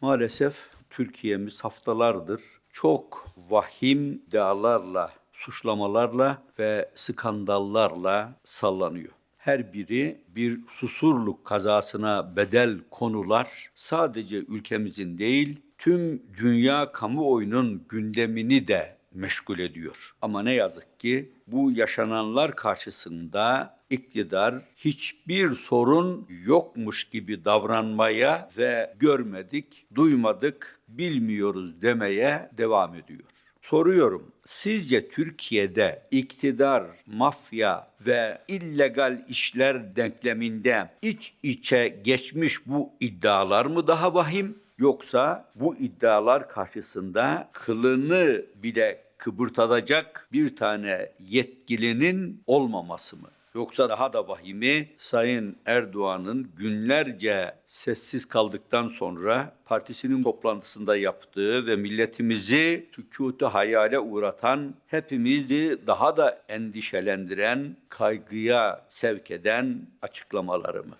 Maalesef Türkiye'miz haftalardır çok vahim iddialarla, suçlamalarla ve skandallarla sallanıyor. Her biri bir susurluk kazasına bedel konular sadece ülkemizin değil tüm dünya kamuoyunun gündemini de meşgul ediyor. Ama ne yazık ki bu yaşananlar karşısında iktidar hiçbir sorun yokmuş gibi davranmaya ve görmedik, duymadık, bilmiyoruz demeye devam ediyor. Soruyorum, sizce Türkiye'de iktidar, mafya ve illegal işler denkleminde iç içe geçmiş bu iddialar mı daha vahim? Yoksa bu iddialar karşısında kılını bile kıpırdatacak bir tane yetkilinin olmaması mı? Yoksa daha da vahimi Sayın Erdoğan'ın günlerce sessiz kaldıktan sonra partisinin toplantısında yaptığı ve milletimizi sükutu hayale uğratan, hepimizi daha da endişelendiren, kaygıya sevk eden açıklamaları mı?